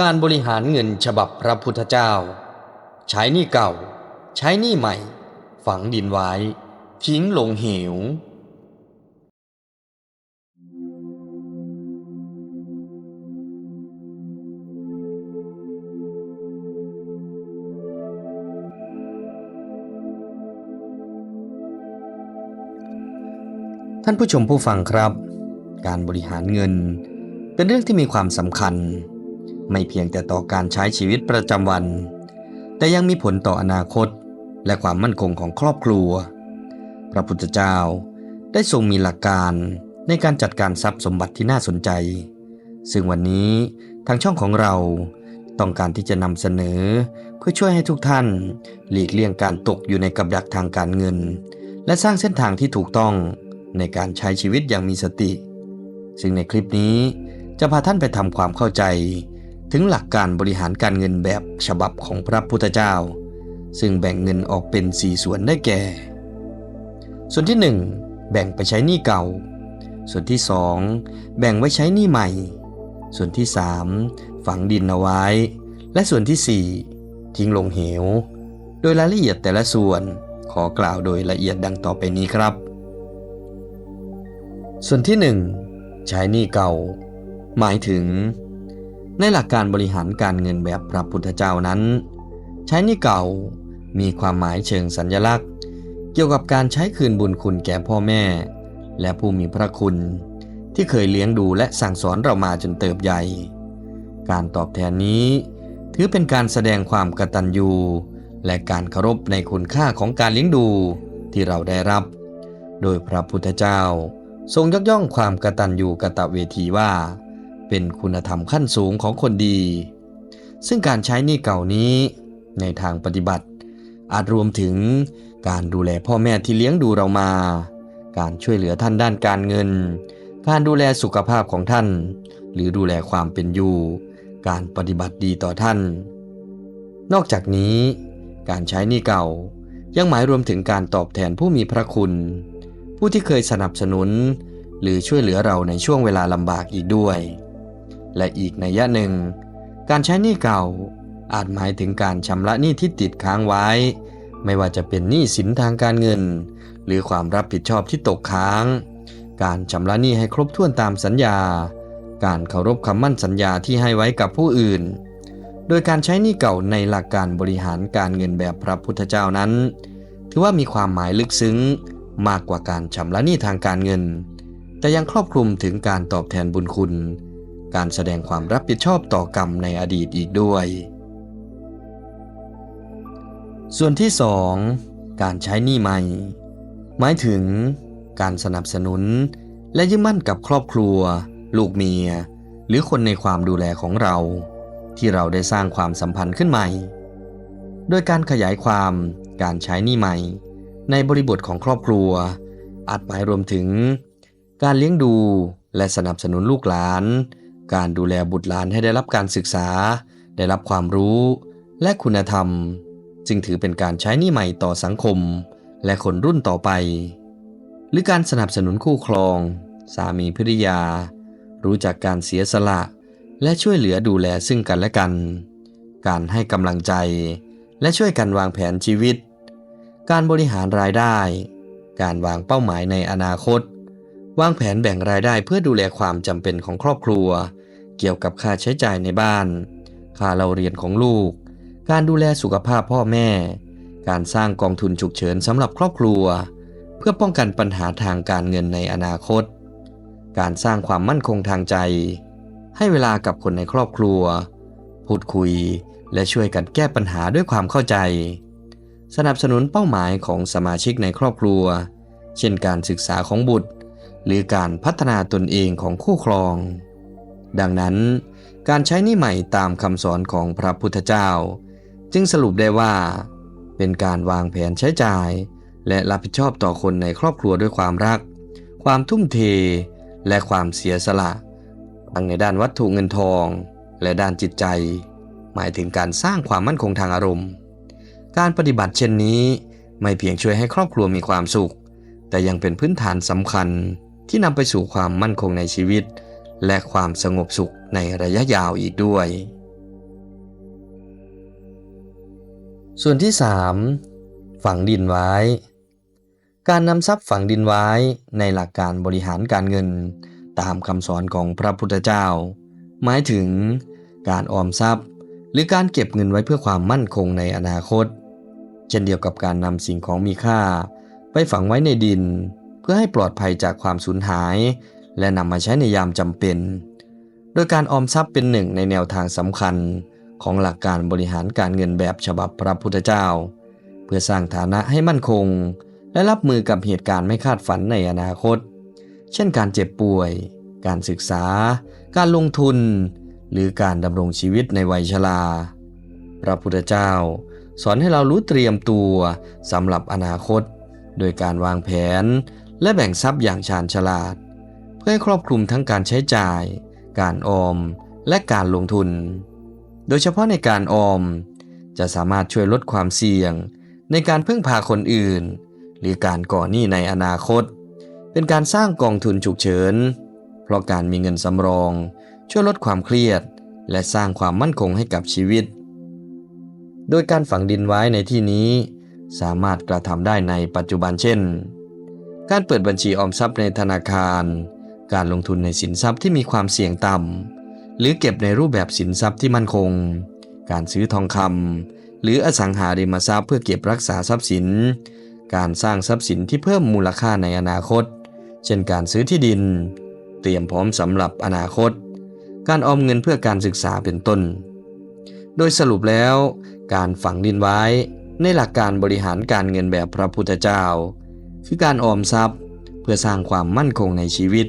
การบริหารเงินฉบับพระพุทธเจ้า ใช้หนี้เก่า ใช้หนี้ใหม่ ฝังดินไว้ ทิ้งลงเหว ท่านผู้ชมผู้ฟังครับ การบริหารเงินเป็นเรื่องที่มีความสำคัญ ไม่เพียงแต่ต่อการใช้ชีวิตประจำวัน แต่ยังมีผลต่ออนาคตและความมั่นคงของครอบครัว พระพุทธเจ้าได้ทรงมีหลักการในการจัดการทรัพย์สมบัติที่น่าสนใจ ซึ่งวันนี้ทางช่องของเราต้องการที่จะนำเสนอเพื่อช่วยให้ทุกท่านหลีกเลี่ยงการตกอยู่ในกับดักทางการเงิน และสร้างเส้นทางที่ถูกต้องในการใช้ชีวิตอย่างมีสติ ซึ่งในคลิปนี้จะพาท่านไปทำความเข้าใจ ถึงหลักการบริหารการเงินแบบฉบับของพระพุทธเจ้า ซึ่งแบ่งเงินออกเป็น 4 ส่วนได้แก่ ส่วนที่ 1 แบ่งไปใช้หนี้เก่า ส่วนที่ 2 แบ่งไว้ใช้หนี้ใหม่ ส่วนที่ 3 ฝังดินเอาไว้ และส่วนที่ 4 ทิ้งลงเหว โดยรายละเอียดแต่ละส่วนขอกล่าวโดยละเอียดดังต่อไปนี้ครับ ส่วนที่ 1 ใช้หนี้เก่า หมายถึง ในหลักการบริหารการเงินแบบพระพุทธเจ้านั้น ใช้หนี้เก่ามีความหมายเชิงสัญลักษณ์ เกี่ยวกับการใช้คืนบุญคุณแก่พ่อแม่ และผู้มีพระคุณ ที่เคยเลี้ยงดูและสั่งสอนเรามาจนเติบใหญ่ การตอบแทนนี้ ถือเป็นการแสดงความกตัญญูและการเคารพในคุณค่าของการเลี้ยงดูที่เราได้รับ โดยพระพุทธเจ้า ทรงยกย่องความกตัญญูกะตะเวทีว่า เป็นคุณธรรมขั้นสูงของคนดี ซึ่งการใช้หนี้เก่านี้ในทางปฏิบัติ อาจรวมถึงการดูแลพ่อแม่ที่เลี้ยงดูเรามา การช่วยเหลือท่านด้านการเงิน การดูแลสุขภาพของท่าน หรือดูแลความเป็นอยู่ การปฏิบัติดีต่อท่าน นอกจากนี้ การใช้หนี้เก่ายังหมายรวมถึงการตอบแทนผู้มีพระคุณ ผู้ที่เคยสนับสนุน หรือช่วยเหลือเราในช่วงเวลาลำบากอีกด้วย และอีกในยะหนึ่ง การใช้หนี้เก่า อาจหมายถึงการชำระหนี้ที่ติดค้างไว้ ไม่ว่าจะเป็นหนี้สินทางการเงิน หรือความรับผิดชอบที่ตกค้าง การชำระหนี้ให้ครบถ้วนตามสัญญา การเคารพคำมั่นสัญญาที่ให้ไว้กับผู้อื่น โดยการใช้หนี้เก่าในหลักการบริหารการเงินแบบพระพุทธเจ้านั้น ถือว่ามีความหมายลึกซึ้งมากกว่าการชำระหนี้ทางการเงิน แต่ยังครอบคลุมถึงการตอบแทนบุญคุณ การแสดงความรับผิดชอบต่อกรรมในอดีตอีกด้วย ส่วนที่ 2 การใช้หนี้ใหม่ หมายถึงการสนับสนุน และยึดมั่นกับครอบครัว ลูกเมีย หรือคนในความดูแลของเรา ที่เราได้สร้างความสัมพันธ์ขึ้นใหม่ โดยการขยายความการใช้หนี้ใหม่ ในบริบทของครอบครัว อาจหมายรวมถึง การเลี้ยงดูและสนับสนุนลูกหลาน การดูแลบุตรหลานให้ได้รับการศึกษา ได้รับความรู้ และคุณธรรม จึงถือเป็นการใช้นี้ใหม่ต่อสังคม และคนรุ่นต่อไป หรือการสนับสนุนคู่ครอง สามีภริยา รู้จักการเสียสละ และช่วยเหลือดูแลซึ่งกันและกัน การให้กำลังใจ และช่วยกันวางแผนชีวิต การบริหารรายได้ การวางเป้าหมายในอนาคต วางแผนแบ่งรายได้เพื่อดูแลความจำเป็นของครอบครัว เกี่ยวกับค่าใช้จ่ายในบ้าน ค่าเราเรียนของลูก การดูแลสุขภาพพ่อแม่ การสร้างกองทุนฉุกเฉินสำหรับครอบครัว เพื่อป้องกันปัญหาทางการเงินในอนาคต การสร้างความมั่นคงทางใจ ให้เวลากับคนในครอบครัว พูดคุยและช่วยกันแก้ปัญหาด้วยความเข้าใจ สนับสนุนเป้าหมายของสมาชิกในครอบครัว เช่นการศึกษาของบุตร หรือการพัฒนาตนเองของคู่ครอง ดังนั้นการใช้หนี้ใหม่ตามคำสอนของพระพุทธเจ้า จึงสรุปได้ว่า เป็นการวางแผนใช้จ่าย และรับผิดชอบต่อคนในครอบครัวด้วยความรัก ความทุ่มเท และความเสียสละ ทั้งในด้านวัตถุเงินทอง และด้านจิตใจ หมายถึงการสร้างความมั่นคงทางอารมณ์ การปฏิบัติเช่นนี้ไม่เพียงช่วยให้ครอบครัวมีความสุข แต่ยังเป็นพื้นฐานสำคัญ ที่นำไปสู่ความมั่นคงในชีวิต และความสงบสุขในระยะยาวอีกด้วย ส่วนที่ 3 ฝังดินไว้ การนำทรัพย์ฝังดินไว้ในหลักการบริหารการเงิน ตามคำสอนของพระพุทธเจ้า หมายถึงการออมทรัพย์ หรือการเก็บเงินไว้เพื่อความมั่นคงในอนาคต เช่นเดียวกับการนำสิ่งของมีค่า ไปฝังไว้ในดิน เพื่อให้ปลอดภัยจากความสูญหาย และนำมาใช้ในยามจำเป็น โดยการออมทรัพย์เป็นหนึ่งในแนวทางสำคัญของหลักการบริหารการเงินแบบฉบับพระพุทธเจ้า เพื่อสร้างฐานะให้มั่นคง และรับมือกับเหตุการณ์ไม่คาดฝันในอนาคต เช่นการเจ็บป่วย การศึกษา การลงทุน หรือการดำรงชีวิตในวัยชราพระพุทธเจ้า สอนให้เรารู้เตรียมตัวสำหรับอนาคต โดยการวางแผน และแบ่งทรัพย์อย่างชาญฉลาด เพื่อให้ครอบคลุมทั้งการใช้จ่าย การออม และการลงทุน โดยเฉพาะในการออม จะสามารถช่วยลดความเสี่ยง ในการพึ่งพาคนอื่น หรือการก่อหนี้ในอนาคต เป็นการสร้างกองทุนฉุกเฉิน เพราะการมีเงินสำรอง ช่วยลดความเครียด และสร้างความมั่นคงให้กับชีวิต โดยการฝังดินไว้ในที่นี้ สามารถกระทำได้ในปัจจุบันเช่น การเปิดบัญชีออมทรัพย์ในธนาคาร การลงทุนในสินทรัพย์ที่มีความเสี่ยงต่ำ หรือเก็บในรูปแบบสินทรัพย์ที่มั่นคง การซื้อทองคำหรืออสังหาริมทรัพย์เพื่อเก็บรักษาทรัพย์สิน การสร้างทรัพย์สินที่เพิ่มมูลค่าในอนาคต เช่นการซื้อที่ดิน เตรียมพร้อมสำหรับอนาคต การออมเงินเพื่อการศึกษาเป็นต้น โดยสรุปแล้ว การฝังดินไว้ในหลักการบริหารการเงินแบบพระพุทธเจ้า คือการออมทรัพย์ เพื่อสร้างความมั่นคงในชีวิต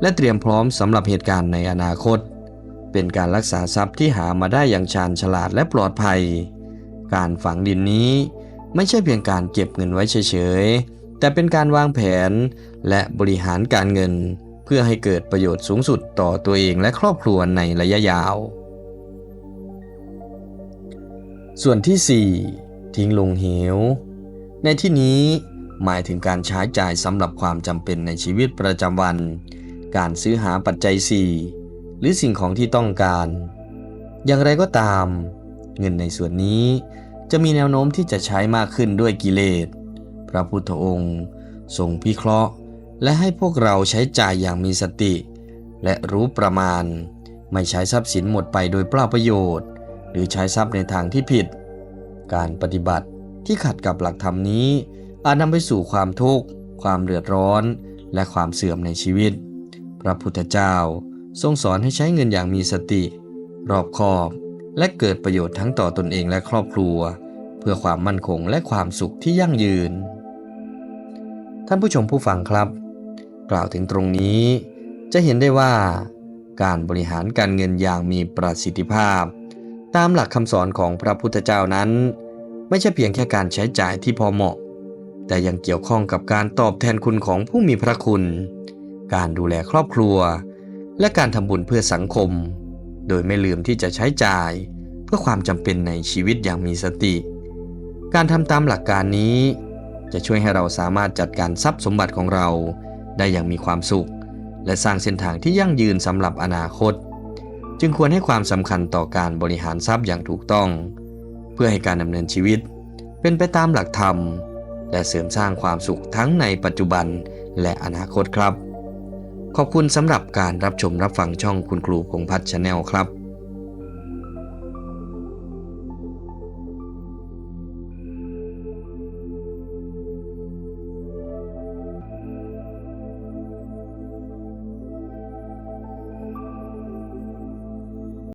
และเตรียมพร้อมสำหรับเหตุการณ์ในอนาคต เป็นการรักษาทรัพย์ที่หามาได้อย่างชาญฉลาดและปลอดภัย การฝังดินนี้ไม่ใช่เพียงการเก็บเงินไว้เฉยๆ แต่เป็นการวางแผนและบริหารการเงิน เพื่อให้เกิดประโยชน์สูงสุดต่อตัวเองและครอบครัวในระยะยาว ส่วนที่ 4 ทิ้งลงเหว ในที่นี้ หมายถึงการใช้จ่ายสำหรับความจำเป็นในชีวิตประจำวัน การซื้อหาปัจจัย 4 หรือสิ่งของที่ต้องการ อย่างไรก็ตาม เงินในส่วนนี้จะมีแนวโน้มที่จะใช้มากขึ้นด้วยกิเลส พระพุทธองค์ทรงพิเคราะห์ และให้พวกเราใช้จ่ายอย่างมีสติ และรู้ประมาณ ไม่ใช้ทรัพย์สินหมดไปโดยเปล่าประโยชน์ หรือใช้ทรัพย์ในทางที่ผิด การปฏิบัติที่ขัดกับหลักธรรมนี้ อาจนำไปสู่ความทุกข์ ความเดือดร้อน และความเสื่อมในชีวิต พระพุทธเจ้าทรงสอนให้ใช้เงินอย่างมีสติ รอบคอบ และเกิดประโยชน์ทั้งต่อตนเองและครอบครัว เพื่อความมั่นคงและความสุขที่ยั่งยืน ท่านผู้ชมผู้ฟังครับ กล่าวถึงตรงนี้ จะเห็นได้ว่า การบริหารการเงินอย่างมีประสิทธิภาพ ตามหลักคำสอนของพระพุทธเจ้านั้น ไม่ใช่เพียงแค่การใช้จ่ายที่พอเหมาะ แต่ยังเกี่ยวข้องกับการตอบแทนคุณของผู้มีพระคุณ การดูแลครอบครัว และการทำบุญเพื่อสังคม โดยไม่ลืมที่จะใช้จ่ายเพื่อความจำเป็นในชีวิตอย่างมีสติ การทำตามหลักการนี้ จะช่วยให้เราสามารถจัดการทรัพย์สมบัติของเรา ได้อย่างมีความสุข และสร้างเส้นทางที่ยั่งยืนสำหรับอนาคต จึงควรให้ความสำคัญต่อการบริหารทรัพย์อย่างถูกต้อง เพื่อให้การดำเนินชีวิต เป็นไปตามหลักธรรม และเสริมสร้างความสุขทั้งในปัจจุบันและอนาคตครับ ขอบคุณสำหรับการรับชมรับฟังช่องคุณครูพงพัฒน์ชาแนลครับ